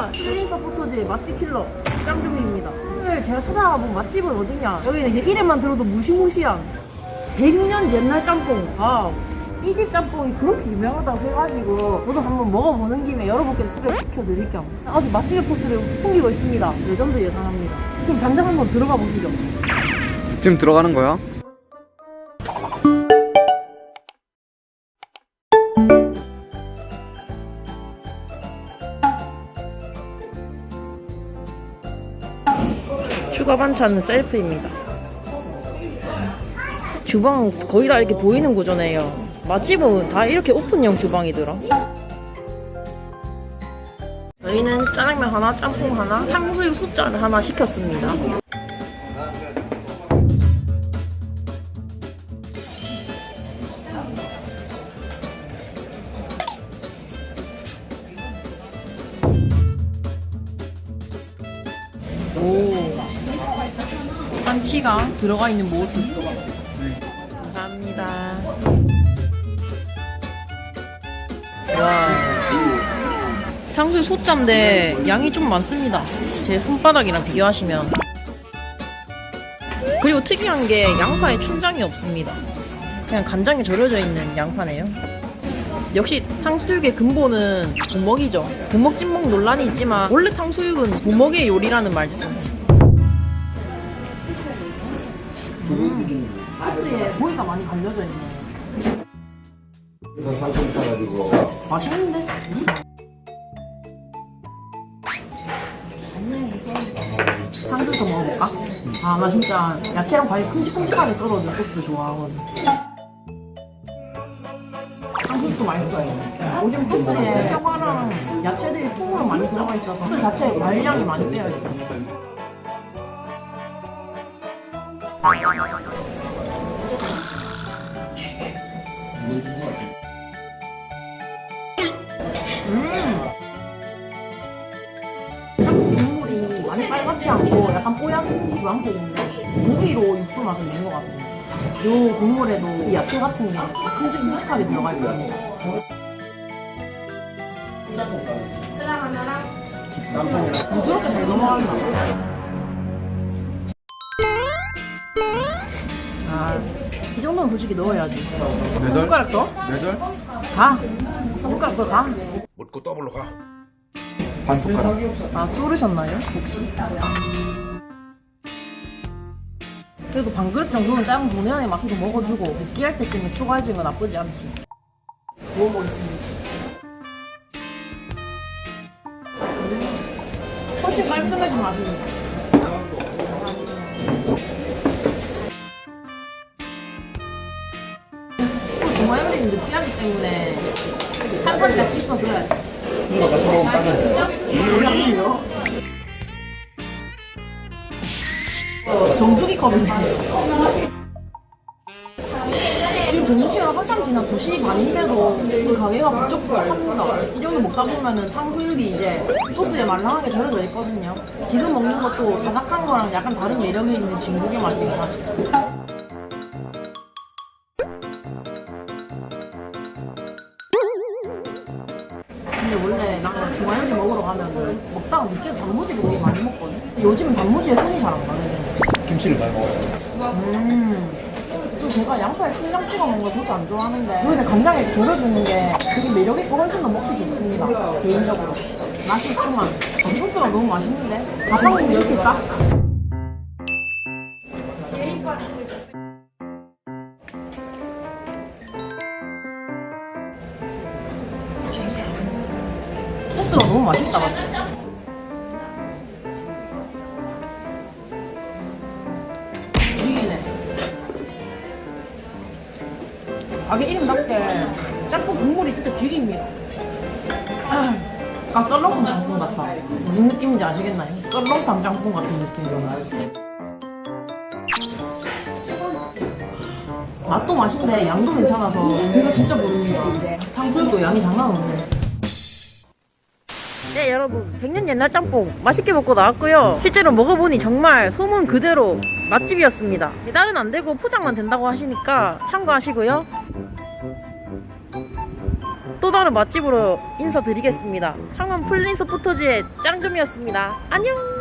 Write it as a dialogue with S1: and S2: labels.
S1: 안녕하세요. 스릴링 서포터즈의 맛집 킬러 짱준비입니다. 오늘 제가 찾아가본 맛집은 어디냐? 여기는 이제 이름만 들어도 무시무시한 100년 옛날 짬뽕. 아, 이 집 짬뽕이 그렇게 유명하다고 해가지고 저도 한번 먹어보는 김에 여러분께 소개시켜드릴 겸 아직 맛집의 포스를 풍기고 있습니다. 레전드 예상합니다. 그럼 당장 한번 들어가 보시죠.
S2: 지금 들어가는 거야?
S1: 추가 반찬은 셀프입니다. 주방 거의 다 이렇게 보이는 구조네요. 맛집은 다 이렇게 오픈형 주방이더라. 저희는 짜장면 하나, 짬뽕 하나, 탕수육 소짜를 하나 시켰습니다. 한치가 들어가 있는 모습. 감사합니다. 와. 탕수육 소짜인데 양이 좀 많습니다. 제 손바닥이랑 비교하시면. 그리고 특이한 게 양파에 춘장이 없습니다. 그냥 간장에 절여져 있는 양파네요. 역시 탕수육의 근본은 부먹이죠. 부먹 찐먹 논란이 있지만 원래 탕수육은 부먹의 요리라는 말씀. 소스에 고기가 많이 갈려져 있네.
S3: 그래서 상품 따가지고
S1: 맛있는데? 탕수육도 먹어볼까? 아, 나 진짜 야채랑 과일 큼직큼직하게 썰어준 소스 좋아하거든. 탕수육도 맛있어요. 요즘 소스에 사과랑 야채들이 통으로 많이 들어가 있어서 소스 자체에 과일량이 많이 있 짬뽕 국물이 많이 빨갛지 않고 약간 뽀얀 주황색인데 고기로 육수 맛을 내는 것 같아요. 요 국물에도 이 야채 같은 게 큼직큼직하게 들어가 있습니다. 부드럽게 잘 넘어간다. 아, 이 정도는 솔직히 넣어야지. 한 숟가락 더?
S2: 네절?
S1: 가. 한 숟가락 더 가.
S3: 묻고 더블로 가.
S2: 반 숟가락.
S1: 아, 쫄으셨나요? 혹시? 그래도 반 그릇 정도는 짜장 본연의 맛으로 먹어주고 느끼할 때쯤에 추가해주는 건 나쁘지 않지. 먹어보겠습니다. 훨씬 깔끔해진 맛입 중화요리는 느끼하기 때문에 한 번에 같이 있어줘야 돼.
S2: 이거 같이 먹으면.
S1: 어, 정수기 컵이네. 지금 점심시간 한참 지나 2시 반인데도 그 가게가 무척 부족합니다. 이 정도 먹다 보면은 탕수육이 이제 소스에 말랑하게 절여져 있거든요. 지금 먹는 것도 바삭한 거랑 약간 다른 매력이 있는 중국의 맛입니다. 근데 원래 나는 중화요리 먹으러 가면은 먹다가 늦게 단무지를 되게 많이 먹거든. 요즘은 단무지에 손이 잘 안 가네.
S2: 김치를 많이 먹어요.
S1: 음. 또 제가 양파에 춘장 찍어 먹는 걸 그렇게 안 좋아하는데 여기는 간장에 절여주는 게 되게 매력있고 훨씬 더 먹기 좋습니다. 개인적으로. 맛이 있구만. 전 소스가 너무 맛있는데? 밥상국 시킬까? 소스가 너무 맛있다, 맞지? 죽이네. 가게 이름답게 짬뽕 국물이 진짜 죽입니다. 아, 약간 썰렁탕 짬뽕 같아. 무슨 느낌인지 아시겠나요? 썰렁탕 짬뽕 같은 느낌. 맛도 맛인데 양도 괜찮아서 이거 진짜 모릅니다. 탕수육도 양이 장난 없네. 네 여러분. 100년 옛날 짬뽕 맛있게 먹고 나왔고요. 실제로 먹어보니 정말 소문 그대로 맛집이었습니다. 배달은 안 되고 포장만 된다고 하시니까 참고하시고요. 또 다른 맛집으로 인사드리겠습니다. 창원 플린 서포터즈의 짱금이었습니다. 안녕.